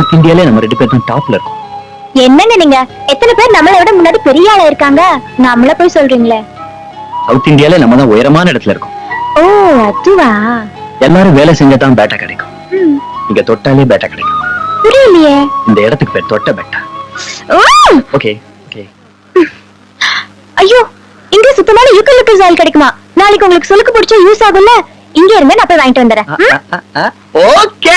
South இந்தியாலே நம்ம ரெண்டு பேர் தான் டாப்ல இருக்கோம். என்னங்க நீங்க? எத்தனை பேர் நம்மளை விட முன்னாடி பெரிய ஆளா இருக்காங்க? நம்மள போய் சொல்றீங்களே. சவுத் இந்தியாலே நம்ம தான் உயரமான இடத்துல இருக்கோம். ஓ அதுவா? எல்லாரும் வேலை செஞ்சா தான் பேட்டா கிடைக்கும். ம், இங்க தொட்டாலே பேட்டா கிடைக்கும். புரியலையே. இந்த இடத்துக்கு பேர் தொட்ட பேட்டா. Okay okay. ஐயோ இங்க சுத்தமான யூக்கலிப்டஸ் ஆயில் கிடைக்குமா? நாளைக்கு உங்களுக்கு சொல்லுக்கு பிடிச்ச யூஸ் ஆகும்ல. இங்க இருங்க நான் போய் வாங்கிட்டு வந்துடுறேன். ம்? ஓகே.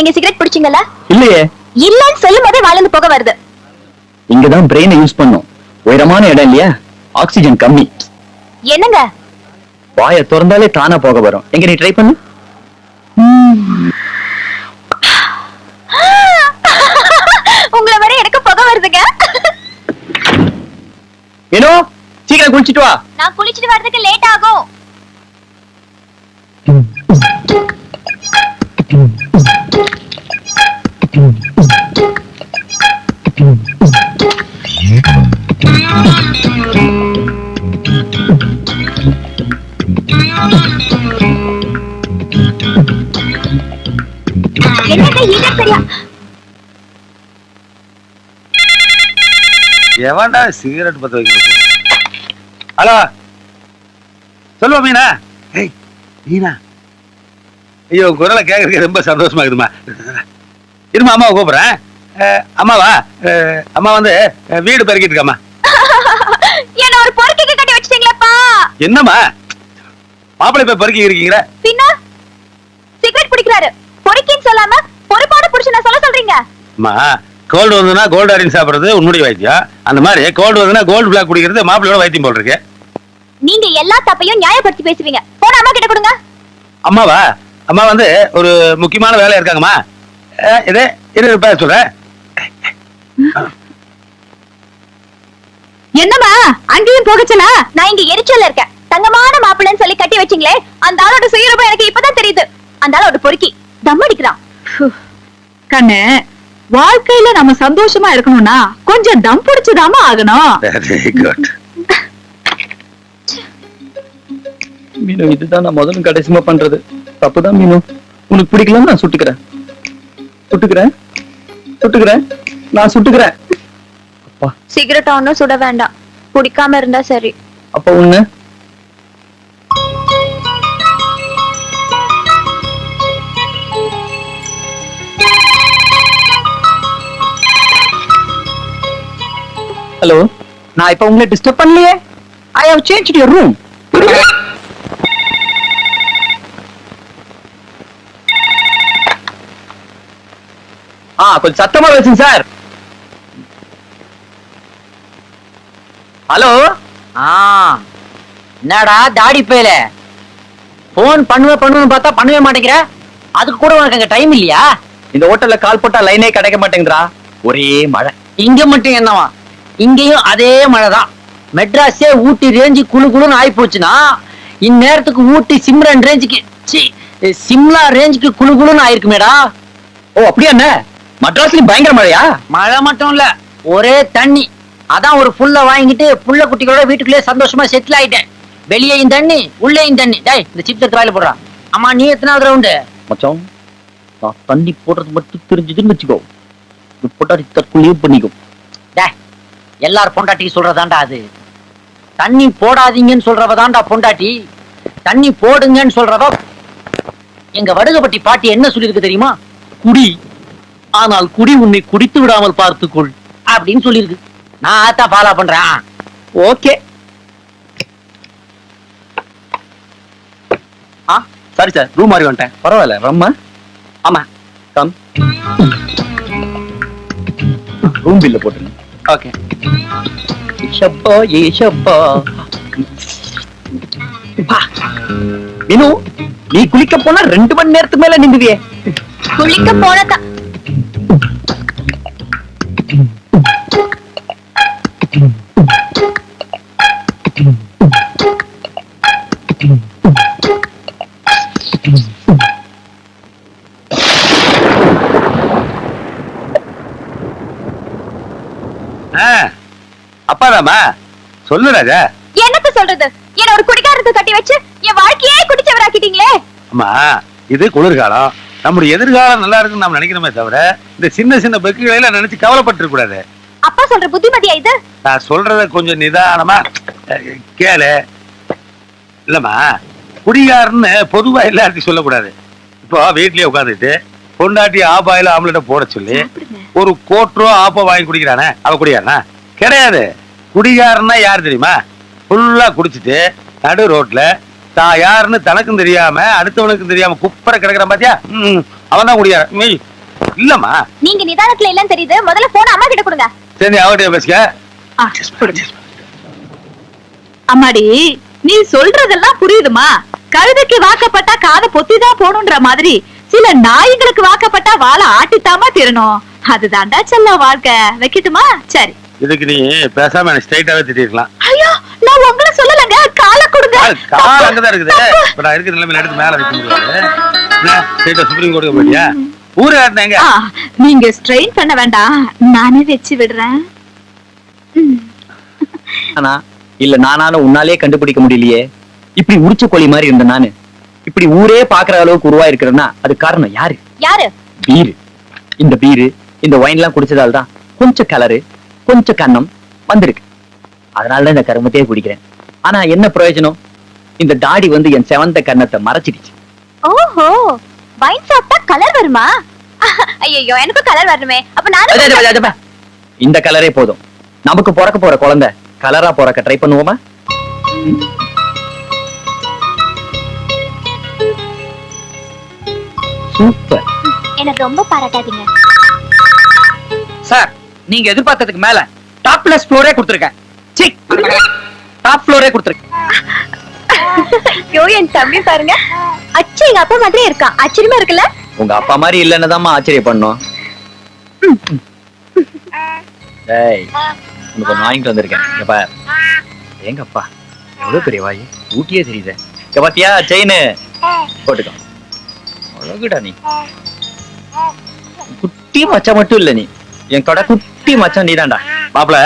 நீங்க சிகரெட் பிடிச்சீங்கல்ல? இல்லையே. இல்லன்னு சொல்லும் போதே வாயிலிருந்து புகை வருது. இங்கதான் பிரெயினை யூஸ் பண்ணும். உயரமான இடம் இல்லையா? ஆக்சிஜன் கம்மி. என்னங்க? வாயை திறந்தாலே தானா போக வரும். எங்க நீ ட்ரை பண்ணு. உங்களை வரை எனக்கு புகை வருதுங்க. ஏனோ? சீக்கிரம் குளிச்சிட்டு வா. நான் குளிச்சிட்டு வர்றதுக்கு லேட் ஆகும். எவன்டா சிகரெட் பத்த வைக்க ஹலோ? சொல்லுவா மீனா. ஏய் மீனா. ஐயோ குரலை கேட்கறதுக்கு ரொம்ப சந்தோஷமா இருக்குதுமா இருமா அம்மாவை கூப்பிடுறேன். அம்மாவா அம்மா வந்து வீடு பெருக்கிட்டு இருக்காம்மா. என்ன ஒரு பொறுக்கைக்கு கட்டி வச்சிட்டீங்களேப்பா? என்னம்மா? மாப்பிள்ளை போய் பெருக்கி இருக்கீங்களா? பின்ன? சிகரெட் பிடிக்கிறாரு. பொறுக்கின்னு சொல்லாம அம்மா கோல்டு வந்ததுன்னா கோல்டு அரிசி சாப்பிடுறது உன்னுடைய வைத்தியம். அந்த மாதிரி கோல்டு வந்ததுன்னா கோல்டு பிளாக் குடிக்கிறது மாப்பிள்ளையோட வைத்தியம் போல் இருக்கு. நீங்க எல்லா தப்பையும் நியாயப்படுத்தி பேசுவீங்க. போன அம்மா கிட்ட கொடுங்க. அம்மாவா? அம்மா வந்து ஒரு முக்கியமான வேலை இருக்காங்கம்மா. இது இரு பேச சொல்றேன். என்னம்மா? அங்கேயும் போகச்சலா நான் இங்க எரிச்சல்ல இருக்கேன். தங்கமான மாப்பிள்ளைன்னு சொல்லி கட்டி வச்சீங்களே அந்த ஆளோட சுயரூபம் எனக்கு இப்பதான் தெரியுது. அந்த ஆளோட பொறுக்கி. தம் அடிக்கிறான். கண்ணு வாழ்க்கையில நம்ம சந்தோஷமா இருக்கணும்னா கொஞ்சம் தம் பிடிச்சுதாம ஆகணும். வெரி குட் மீனு இதுதான் நான் முதல்ல கடைசிமா பண்றது. தப்புதான் மீனு. உனக்கு பிடிக்கலன்னா நான் சுட்டுக்கிறேன். சுட்டுக்கிறேன். சுட்டுக்கிறேன். நான் சுட்டுக்கிறேன். அப்பா. சிகரெட் ஒன்னும் சுட வேண்டாம். குடிக்காம இருந்தா சரி. அப்ப உன்ன ஹலோ நான் இப்ப உங்களை டிஸ்டர்ப் பண்ணலையே. I have change your room ஆ கொஞ்சம் சத்தமா பேசுங்க சார். ஹலோ ஆ. என்னடா தாடி பேல போன் பண்ணுவ பண்ணுவேன்னு பார்த்தா பண்ணவே மாட்டேங்கிற. அதுக்கு கூட உனக்கு அங்க டைம் இல்லையா? இந்த ஹோட்டல்ல கால் போட்டா லைனே கிடைக்க மாட்டேங்குறா ஒரே மழை. இங்க மட்டும் என்னவா? இங்கேயும் அதே மழைதான். மெட்ராஸே ஊட்டி ரேஞ்சு குளு குளுன்னு ஆகி போச்சுன்னா இந்நேரத்துக்கு ஊட்டி சிம்ரன் ரேஞ்சுக்கு சி சிம்லா ரேஞ்சுக்கு குளு குளுன்னு ஆயிருக்குமேடா. ஓ அப்படியா என்ன? மட்ராஸ்லயும் பயங்கர மழையா? மழை மட்டும் இல்ல ஒரே தண்ணி. அதான் ஒரு புல்ல வாங்கிட்டு புள்ள குட்டிகளோட வீட்டுக்குள்ளே சந்தோஷமா செட்டில் ஆயிட்டேன். வெளியேயும் தண்ணி உள்ளேயும் தண்ணி. டேய் இந்த சிப்ஸ் எடுத்து வாயில போடுறான் அம்மா நீ எத்தனாவது ரவுண்டு மச்சான் நான் தண்ணி போடுறது மட்டும் தெரிஞ்சதுன்னு வச்சுக்கோ. இது பொட்டாடி தற்கொலையும் பண்ணிக்கும். டேய் எல்லார் பொண்டாட்டிக்கு சொல்றதாண்டா அது? தண்ணி போடாதீங்கன்னு சொல்றவ தான்டா பொண்டாட்டி? தண்ணி போடுங்கன்னு சொல்றவ எங்க வடுகப்பட்டி பாட்டி என்ன சொல்லியிருக்கு தெரியுமா? குடி. ஆனால் குடி உன்னை குடித்து விடாமல் பார்த்துக்கொள் அப்படின்னு சொல்லியிருக்கு. நான் ஆத்தா ஃபாலோ பண்றேன். ஓகே. ஆ சாரி சார் ரூம் மாறி வந்துட்டேன். பரவாயில்ல ரம்மா. ஆமா கம் ரூம் பில்ல போட்டுருங்க. ஓகே ஷப்பா ஏ ஷப்பா வினு நீ குளிக்க போனா ரெண்டு மணி நேரத்துக்கு மேல நின்றுவியே குளிக்க போனதான் ஆ, அப்பாதாம்மா சொல்லு ராஜா. என்னத்த சொல்றது? என்ன ஒரு குடிகாரத்தை கட்டி வச்சு என் வாழ்க்கையே குடிச்சவராக்கிட்டீங்களே. அம்மா இது குளிர்காலம். நம்முடைய எதிர்காலம் நல்லா இருக்குன்னு நாம் நினைக்கிறோமே தவிர இந்த சின்ன சின்ன பெக்குகளை நினைச்சு கவலைப்பட்டு கூடாது அப்பா சொல்ற புத்திமதியா இது? நான் சொல்றத கொஞ்சம் நிதானமா கேளு. இல்லம்மா குடிகாரன்னு பொதுவா எல்லாத்தையும் சொல்லக்கூடாது. இப்போ வீட்லயே உட்காந்துட்டு பொண்டாட்டி ஆப்பாயில ஆம்லெட்ட போட சொல்லி ஒரு கோட்டரோ ஆப்போ வாங்கி குடிக்கிறானே? அவ குடிகாரனா? கிடையாது. குடிகாரன்னா யார் தெரியுமா? ஃபுல்லா குடிச்சிட்டு நடு ரோட்ல தான் யாருன்னு தனக்கும் தெரியாம அடுத்தவனுக்கும் தெரியாம குப்பரை கிடக்குறான் பாத்தியா? அவன் தான் குடிகாரன். இல்லம்மா. நீங்க நிதானத்துல இல்லன்னு தெரியுது. முதல்ல போன அம்மா கிட்ட கொடுங்க. சரி அவகிட்ட கொடுங்க. அம்மாடி நீ சொல்றதெல்லாம் புரியுதுமா? கழுதைக்கு வாக்கப்பட்டா காதை பொத்திதான் போகணுன்ற மாதிரி சில நாய்களுக்கு வாக்கப்பட்டா வாழை ஆட்டித்தாமா திரணும் அதுதான்டா செல்லம் வாழ்க்கை. வைக்கட்டுமா? சரி. இதுக்கு நீ பேசாம எனக்கு ஸ்ட்ரைட்டாவே திட்டிருக்கலாம். ஐயோ நான் உங்களை சொல்லலங்க. காலை கொடுங்க. கால் அங்கதான் இருக்குது. இப்ப நான் இருக்கிற நிலைமையில எடுத்து மேல வைக்க முடியாது. ஸ்ட்ரைட்டா சுப்ரீம் கோர்ட்டுக்கு போயிட்டியா? ஊரு ஆ, நீங்க ஸ்ட்ரெயின் பண்ண வேண்டாம். நானே வச்சு விடுறேன். ஆனா இல்ல நானாலும் உன்னாலே கண்டுபிடிக்க முடியலையே. இப்படி உரிச்ச கோழி மாதிரி இருந்த நானு. இப்படி ஊரே பாக்குற அளவுக்கு உருவா இருக்கிறேன்னா அது காரணம் யாரு? யாரு? பீரு. இந்த பீரு இந்த ஒயின் எல்லாம் குடிச்சதால தான் கொஞ்சம் கலரு கொஞ்சம் கன்னம் வந்திருக்கு. அதனால தான் இந்த கருமத்தையே குடிக்கிறேன். ஆனா என்ன பிரயோஜனம்? இந்த தாடி வந்து என் செவந்த கன்னத்தை மறைச்சிடுச்சு. ஓஹோ வைன் சாப்பிட்டா கலர் வருமா? ஐயோ எனக்கும் கலர் வரணுமே. அப்ப அது, இந்த கலரே போதும். நமக்கு பிறக்க போற குழந்தை கலரா பிறக்க ட்ரை பண்ணுவோமா? சூப்பர். என்ன ரொம்ப பாராட்டாதீங்க. சார் நீங்க எதிர்பார்த்ததுக்கு மேல டாப் பிளஸ் ஃப்ளோரே கொடுத்துருக்கேன். சி டாப் ஃப்ளோரே கொடுத்துருக்கேன். ஐயோ என் தம்பி பாருங்க. அச்சு எங்க அப்பா மாதிரியே இருக்கான் ஆச்சரியமா இருக்குல்ல? உங்க அப்பா மாதிரி இல்லைன்னு தான் ஆச்சரிய பண்ணோம் டேய் உனக்கு வாங்கிட்டு வந்திருக்கேன். இங்க பார். எங்க அப்பா எவ்வளவு பெரிய வாய்? ஊட்டியே தெரியுதே. இங்க பாத்தியா செயின்? போட்டுக்கோ. அழகுடா நீ. குட்டி மச்சான் மட்டும் இல்ல நீ. என் கடை குட்டி மச்சான் நீதான்டா. மாப்பிள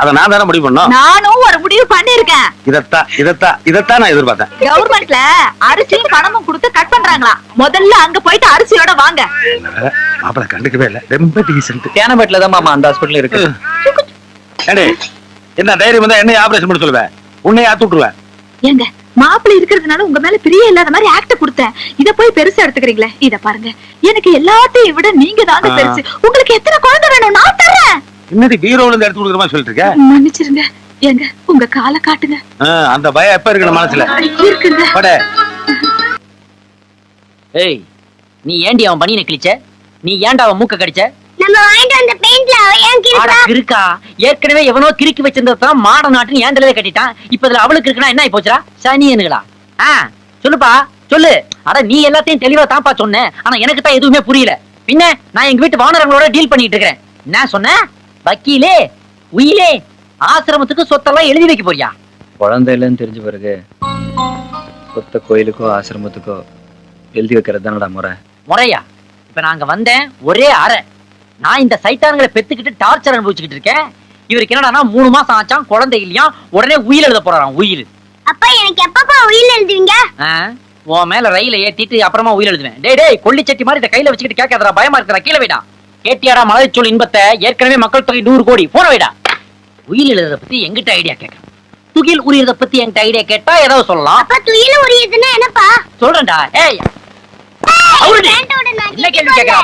அத நான் தானே முடிவு பண்ணோம் நானும் ஒரு முடிவு பண்ணிருக்கேன் இதத்தான் இதத்தான் இதத்தான் நான் எதிர்பார்த்தேன். கவர்மெண்ட்ல அரிசியும் பணமும் கொடுத்து கட் பண்றாங்களா? முதல்ல அங்க போயிட்டு அரிசியோட வாங்க. மாப்பிள கண்டுக்கவே இல்ல. ரொம்ப டீசென்ட் தேனபேட்டில தான் மாமா அந்த ஹாஸ்பிட்டல் இருக்கு. ஏண்டே என்ன தைரியம் வந்தா என்ன ஆபரேஷன் பண்ண சொல்லுவேன் உன்னை ஆத்து விட்டுருவேன் ஏங்க மாப்பிள்ளை இருக்கிறதுனால உங்க மேல பிரிய இல்லாத மாதிரி ஆக்ட் கொடுத்தேன். இத போய் பெருசா எடுத்துக்கிறீங்களே? இத பாருங்க. எனக்கு எல்லாத்தையும் விட நீங்க தாங்க. பெருசு. உங்களுக்கு எத்தனை குழந்தை வேணும்? நான் தர்றேன். என்னடி பீரோல இருந்து எடுத்து கொடுக்குற மாதிரி சொல்லிட்டு இருக்க மன்னிச்சிருங்க. ஏங்க உங்க காலை காட்டுங்க. அந்த பயம் எப்ப இருக்கு மனசுல? இருக்குங்க. பட ஏய் நீ ஏண்டி அவன் பனியனை கிழிச்ச? நீ ஏன்டா அவன் மூக்க கடிச்ச? நம்ம வாங்கிட்டு வந்த பெயிண்ட்ல ஏன் ஆடா கிறுக்கா. ஏற்கனவே எவனோ கிறுக்கி வச்சிருந்ததான் மாட நாட்டுன்னு ஏன் தலையில கட்டிட்டான். இப்ப இதுல அவளுக்கு இருக்குன்னா என்ன ஆயி போச்சுடா? சனியனுங்களா ஆ சொல்லுப்பா சொல்லு. அட நீ எல்லாத்தையும் தெளிவா தான்ப்பா சொன்ன. ஆனா எனக்கு தான் எதுவுமே புரியல. பின்ன நான் எங்க வீட்டு வானரங்களோட டீல் பண்ணிட்டு இருக்கிறேன். என்ன சொன்ன? வக்கீலே உயிலே ஆசிரமத்துக்கு சொத்தெல்லாம் எழுதி வைக்க போறியா? குழந்தை இல்லைன்னு தெரிஞ்ச பிறகு சொத்த கோயிலுக்கோ ஆசிரமத்துக்கோ எழுதி வைக்கிறது தானடா முறை. முறையா? இப்ப நாங்க வந்தேன் ஒரே அறை. நான் இந்த சைத்தான்களை பெத்துக்கிட்டு டார்ச்சர் அனுபவிச்சுக்கிட்டு இருக்கேன். இவருக்கு என்னடான்னா மூணு மாசம் ஆச்சான் குழந்தை இல்லையா? உடனே உயிர் எழுத போறாராம் உயிர். அப்பா எனக்கு எப்பப்பா உயில் எழுதுவீங்க? உன் மேல ரயில ஏத்திட்டு அப்புறமா உயிர் எழுதுவேன். டேய் டேய் கொல்லிச்சட்டி மாதிரி இதை கையில வச்சுக்கிட்டு கேட்காதடா பயமா இருக்கிறா கீழே வைடா. கேட்டியாடா மலைச்சொல் இன்பத்தை? ஏற்கனவே மக்கள் தொகை நூறு கோடி. போன வைடா. உயிர் எழுதுறத பத்தி எங்கிட்ட ஐடியா கேட்கறேன். துகில் உரியறத பத்தி என்கிட்ட ஐடியா கேட்டா ஏதாவது சொல்லலாம். அப்பா துயில உரியதுன்னா என்னப்பா? சொல்றேன்டா ஏய். அவருடி. என்ன கேள்வி கேட்கறா